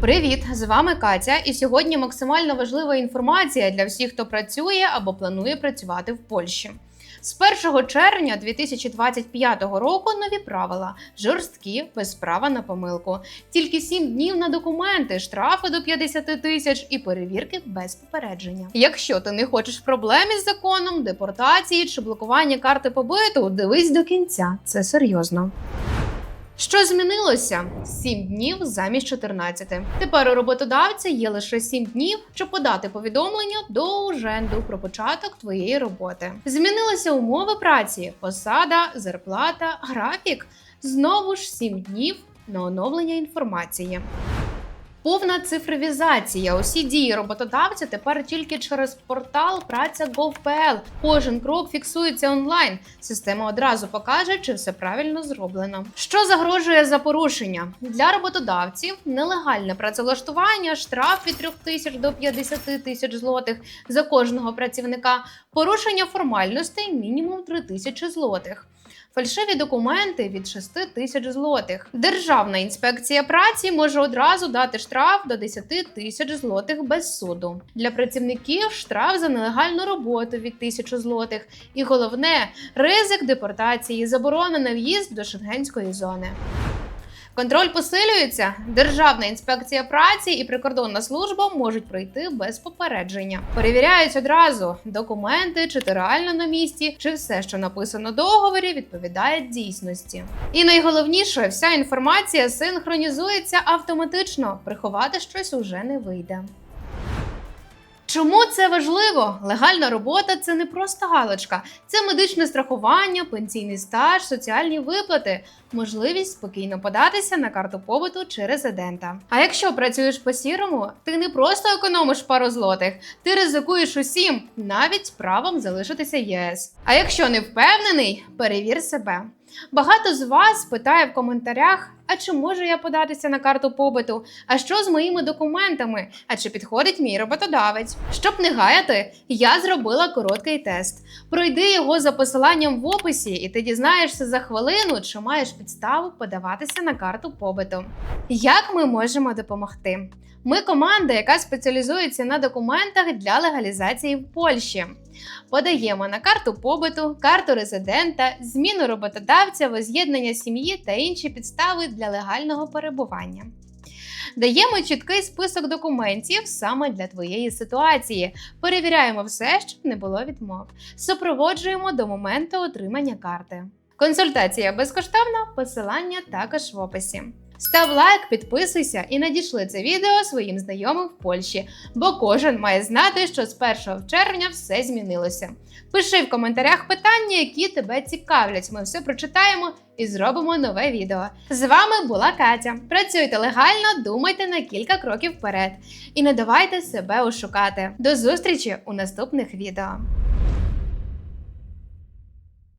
Привіт! З вами Катя, і сьогодні максимально важлива інформація для всіх, хто працює або планує працювати в Польщі. З 1 червня 2025 року нові правила жорсткі, без права на помилку. Тільки 7 днів на документи, штрафи до 50 тисяч і перевірки без попередження. Якщо ти не хочеш проблем із законом, депортації чи блокування карти побиту, дивись до кінця. Це серйозно. Що змінилося? 7 днів замість 14. Тепер у роботодавця є лише 7 днів, щоб подати повідомлення до уженду про початок твоєї роботи. Змінилися умови праці, посада, зарплата, графік. Знову ж 7 днів на оновлення інформації. Повна цифровізація. Усі дії роботодавця тепер тільки через портал праця.gov.pl. Кожен крок фіксується онлайн. Система одразу покаже, чи все правильно зроблено. Що загрожує за порушення для роботодавців? Нелегальне працевлаштування, штраф від 3 тисяч до 50 тисяч злотих за кожного працівника, порушення формальностей мінімум 3 тисячі злотих. Фальшиві документи від 6 тисяч злотих. Державна інспекція праці може одразу дати штраф до 10 тисяч злотих без суду. Для працівників штраф за нелегальну роботу від 1000 злотих. І головне ризик депортації, заборонений в'їзд до шенгенської зони. Контроль посилюється. Державна інспекція праці і прикордонна служба можуть пройти без попередження. Перевіряють одразу документи, чи ти реально на місці, чи все, що написано в договорі, відповідає дійсності. І найголовніше, вся інформація синхронізується автоматично. Приховати щось уже не вийде. Чому це важливо? Легальна робота це не просто галочка, це медичне страхування, пенсійний стаж, соціальні виплати, можливість спокійно податися на карту побуту чи резидента. А якщо працюєш по сірому, ти не просто економиш пару злотих, ти ризикуєш усім, навіть правом залишитися ЄС. А якщо не впевнений, перевір себе. Багато з вас питає в коментарях: а чи можу я податися на карту побиту? А що з моїми документами? А чи підходить мій роботодавець? Щоб не гаяти, я зробила короткий тест. Пройди його за посиланням в описі, і ти дізнаєшся за хвилину, чи маєш підставу подаватися на карту побиту. Як ми можемо допомогти? Ми команда, яка спеціалізується на документах для легалізації в Польщі. Подаємо на карту побиту, карту резидента, зміну роботодавця, воз'єднання сім'ї та інші підстави для легального перебування. Даємо чіткий список документів саме для твоєї ситуації. Перевіряємо все, щоб не було відмов. Супроводжуємо до моменту отримання карти. Консультація безкоштовна, посилання також в описі. Став лайк, підписуйся і надішли це відео своїм знайомим в Польщі, бо кожен має знати, що з 1 червня все змінилося. Пиши в коментарях питання, які тебе цікавлять. Ми все прочитаємо і зробимо нове відео. З вами була Катя. Працюйте легально, думайте на кілька кроків вперед і не давайте себе ошукати. До зустрічі у наступних відео.